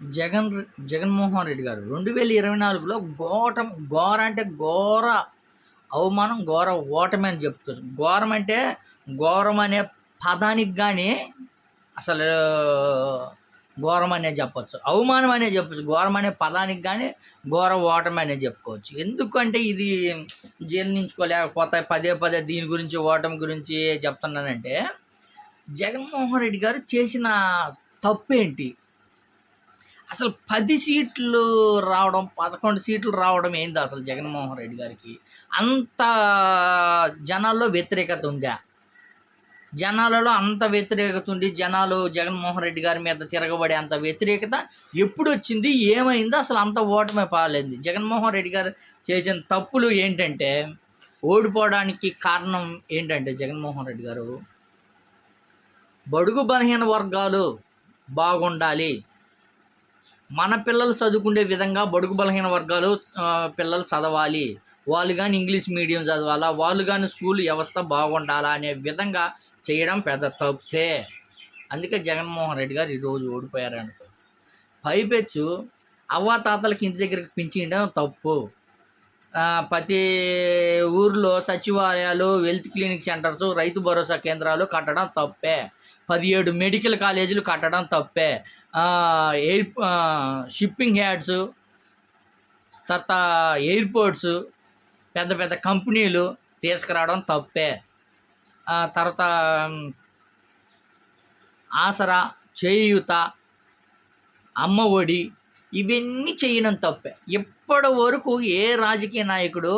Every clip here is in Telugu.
జగన్ జగన్మోహన్ రెడ్డి గారు రెండు వేల ఇరవై నాలుగులో ఘోటం ఘోర అంటే ఘోర అవమానం ఘోర ఓటమి అని చెప్పుకోవచ్చు. ఘోరం అంటే ఘోరం అనే పదానికి కానీ అసలు ఘోరం అనే చెప్పచ్చు. అవమానం అనే చెప్పొచ్చు. ఘోరం అనే పదానికి కానీ ఘోర ఓటమి అనే చెప్పుకోవచ్చు. ఎందుకంటే ఇది జీర్ణించుకోలేకపోతే పదే పదే దీని గురించి ఓటమి గురించి చెప్తున్నానంటే జగన్మోహన్ రెడ్డి గారు చేసిన తప్పు ఏంటి అసలు పది సీట్లు రావడం పదకొండు సీట్లు రావడం ఏంది అసలు జగన్మోహన్ రెడ్డి గారికి. అంత జనాల్లో వ్యతిరేకత ఉందా? జనాలలో అంత వ్యతిరేకత ఉంది జనాలు జగన్మోహన్ రెడ్డి గారి మీద తిరగబడే అంత వ్యతిరేకత ఎప్పుడు వచ్చింది ఏమైందో అసలు అంత ఓటమే పాలేదు. జగన్మోహన్ రెడ్డి గారు చేసిన తప్పులు ఏంటంటే ఓడిపోవడానికి కారణం ఏంటంటే జగన్మోహన్ రెడ్డి గారు బడుగు బలహీన వర్గాలు బాగుండాలి మన పిల్లలు చదువుకునే విధంగా బడుగు బలహీన వర్గాలు పిల్లలు చదవాలి. వాళ్ళు కానీ ఇంగ్లీష్ మీడియం చదవాలా? వాళ్ళు కానీ స్కూల్ వ్యవస్థ బాగుండాలా అనే విధంగా చేయడం పెద్ద తప్పే. అందుకే జగన్మోహన్ రెడ్డి గారు ఈరోజు ఓడిపోయారు అనుకో పైపెచ్చు అవ్వాతాతలకి ఇంటి దగ్గరికి పింఛడం తప్పు. ప్రతి ఊర్లో సచివాలయాలు health clinic centres Rythu Bharosa కేంద్రాలు కట్టడం తప్పే. పదిహేడు మెడికల్ కాలేజీలు కట్టడం తప్పే. ఎయిర్ షిప్పింగ్ యార్డ్స్ తర్వాత ఎయిర్పోర్ట్స్ పెద్ద పెద్ద కంపెనీలు తీసుకురావడం తప్పే. తర్వాత ఆసరా చేయూత అమ్మ ఒడి ఇవన్నీ చేయడం తప్పే. ఇప్పటి వరకు ఏ రాజకీయ నాయకుడు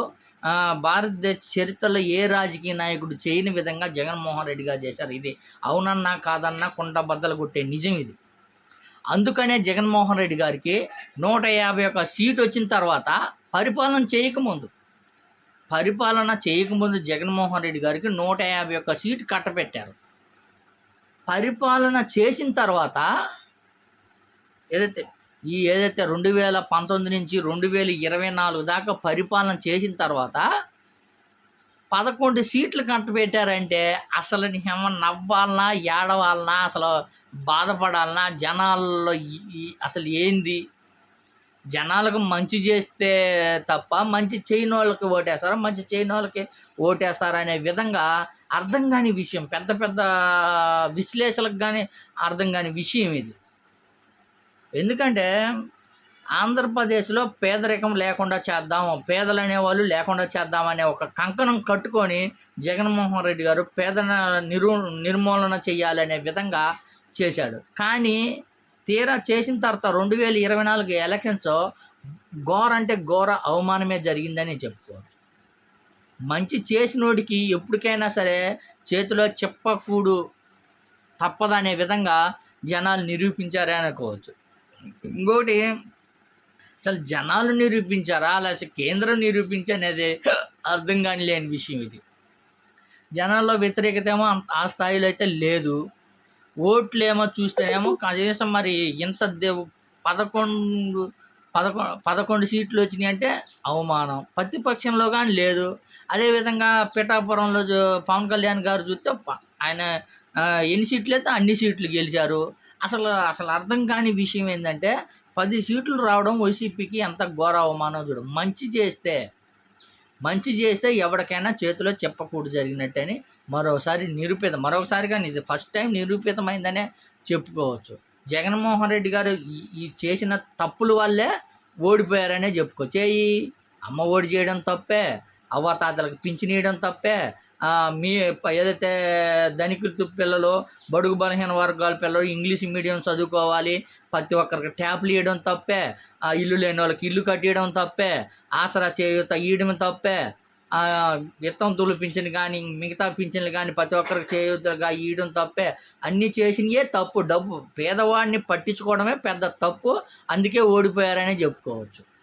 భారతదేశ చరిత్రలో ఏ రాజకీయ నాయకుడు చేయని విధంగా జగన్మోహన్ రెడ్డి గారు చేశారు? ఇది అవునన్నా కాదన్నా కుండ బద్దలు కొట్టే నిజం ఇది. అందుకనే జగన్మోహన్ రెడ్డి గారికి నూట యాభై ఒక సీట్ వచ్చిన తర్వాత పరిపాలన చేయకముందు పరిపాలన చేయకముందు జగన్మోహన్ రెడ్డి గారికి నూట యాభై ఒక్క సీటు కట్టపెట్టారు పరిపాలన చేసిన తర్వాత ఏదైతే ఈ ఏదైతే రెండు వేల పంతొమ్మిది నుంచి రెండు వేల ఇరవై నాలుగు దాకా పరిపాలన చేసిన తర్వాత పదకొండు సీట్లు కట్టబెట్టారంటే అసలు ఏమన్నా నవ్వాలనా ఏడవాలనా అసలు బాధపడాలనా? జనాల్లో అసలు ఏంది? జనాలకు మంచి చేస్తే తప్ప మంచి చేయని వాళ్ళకి ఓటేస్తారా? మంచి చేయని వాళ్ళకి ఓటేస్తారా అనే విధంగా అర్థం కాని విషయం పెద్ద పెద్ద విశ్లేషలకు కానీ అర్థం కాని విషయం ఇది. ఎందుకంటే ఆంధ్రప్రదేశ్లో పేదరికం లేకుండా చేద్దాం పేదలు అనేవాళ్ళు లేకుండా చేద్దాం అనే ఒక కంకణం కట్టుకొని జగన్మోహన్ రెడ్డి గారు పేద నిరు నిర్మూలన చేయాలనే విధంగా చేశాడు. కానీ తీరా చేసిన తర్వాత రెండు వేల ఇరవై నాలుగు ఎలక్షన్స్ ఘోర అంటే ఘోర అవమానమే జరిగిందని చెప్పుకోవచ్చు. మంచి చేసినోడికి ఎప్పటికైనా సరే చేతిలో చెప్పకూడు తప్పదనే విధంగా జనాలు నిరూపించారే అనుకోవచ్చు. ఇంకోటి అసలు జనాలు నిరూపించారా? లేకపోతే కేంద్రం నిరూపించనేదే అర్థం కాని లేని విషయం ఇది. జనాల్లో వ్యతిరేకత ఏమో అంత- ఆ స్థాయిలో అయితే లేదు. ఓట్లు ఏమో చూస్తేనేమో కనీసం మరి ఇంత దేవు పదకొండు పదకొ పదకొండు సీట్లు వచ్చినాయి అంటే అవమానం. ప్రతిపక్షంలో కానీ లేదు. అదేవిధంగా పిఠాపురంలో పవన్ కళ్యాణ్ గారు చూస్తే ప- ఆయన ఎన్ని సీట్లు అయితే అన్ని సీట్లు గెలిచారు. అసలు అసలు అర్థం కాని విషయం ఏంటంటే పది సీట్లు రావడం వైసీపీకి ఎంత ఘోర అవమానం చూడు. మంచి చేస్తే మంచి చేస్తే ఎవరికైనా చేతిలో చెప్పకూడదు జరిగినట్టని మరోసారి నిరూపిత మరొకసారి కానీ ఇది ఫస్ట్ టైం నిరూపితమైందనే చెప్పుకోవచ్చు. జగన్మోహన్ రెడ్డి గారు ఈ చేసిన తప్పుల వల్లే ఓడిపోయారనే చెప్పుకోవచ్చు ఏ అమ్మ ఓడి చేయడం తప్పే అవ్వాతాతలకు పింఛనీయడం తప్పే. మీ ఏదైతే ధనికులు పిల్లలు బడుగు బలహీన వర్గాల పిల్లలు ఇంగ్లీష్ మీడియం చదువుకోవాలి ప్రతి ఒక్కరికి ట్యాప్లు ఇవ్వడం తప్పే. ఆ ఇల్లు లేని వాళ్ళకి ఇల్లు కట్టియడం తప్పే. ఆసరా చేయూత ఇవ్వడం తప్పే. ఆ, విత్తం తులు పింఛన్ కానీ మిగతా పింఛన్లు కానీ ప్రతి ఒక్కరికి చేయూతగా ఇవ్వడం తప్పే. అన్నీ చేసినయే తప్పు. డబ్బు పేదవాడిని పట్టించుకోవడమే పెద్ద తప్పు. అందుకే ఓడిపోయారనే చెప్పుకోవచ్చు.